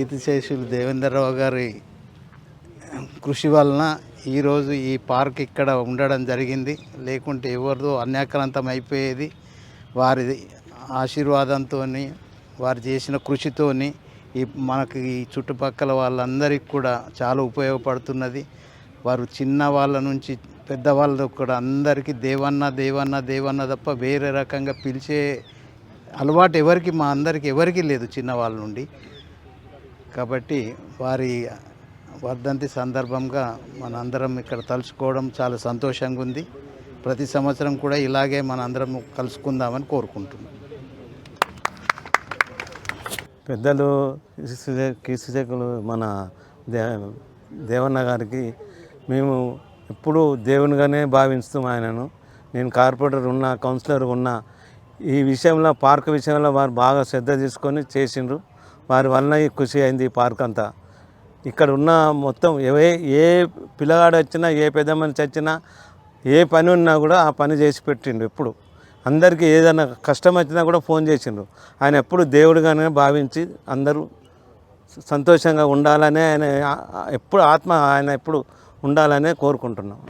కీర్తిశేషులు దేవేంద్రరావు గారి కృషి వలన ఈరోజు ఈ పార్క్ ఇక్కడ ఉండడం జరిగింది. లేకుంటే ఎవరిదో అన్యాక్రాంతం అయిపోయేది. వారి ఆశీర్వాదంతో వారు చేసిన కృషితోని ఈ మనకి ఈ చుట్టుపక్కల వాళ్ళందరికీ కూడా చాలా ఉపయోగపడుతున్నది. వారు చిన్న వాళ్ళ నుంచి పెద్దవాళ్ళ కూడా అందరికీ దేవన్న దేవన్న దేవన్న తప్ప వేరే రకంగా పిలిచే అలవాటు ఎవరికి మా అందరికి ఎవరికీ లేదు చిన్నవాళ్ళ నుండి. కాబట్టి వారి వర్ధంతి సందర్భంగా మనందరం ఇక్కడ తలుచుకోవడం చాలా సంతోషంగా ఉంది. ప్రతి సంవత్సరం కూడా ఇలాగే మనందరం కలుసుకుందామని కోరుకుంటున్నాం. పెద్దలు కీర్తిశేఖులు మన దే దేవన్న గారికి మేము ఎప్పుడూ దేవునిగానే భావిస్తాం ఆయనను. నేను కార్పొరేటర్ ఉన్నా కౌన్సిలర్ ఉన్నా ఈ విషయంలో పార్క్ విషయంలో వారు బాగా శ్రద్ధ తీసుకొని చేసిండ్రు. వారి వలన కృషి అయింది ఈ పార్క్ అంతా. ఇక్కడ ఉన్న మొత్తం ఏ ఏ పిల్లగాడు వచ్చినా ఏ పెద్ద మనిషి వచ్చినా ఏ పని ఉన్నా కూడా ఆ పని చేసి పెట్టిండు ఎప్పుడు. అందరికీ ఏదైనా కష్టం వచ్చినా కూడా ఫోన్ చేసిండు. ఆయన ఎప్పుడు దేవుడిగానే భావించి అందరూ సంతోషంగా ఉండాలనే ఆయన ఎప్పుడు ఆత్మ ఆయన ఎప్పుడు ఉండాలనే కోరుకుంటున్నాం.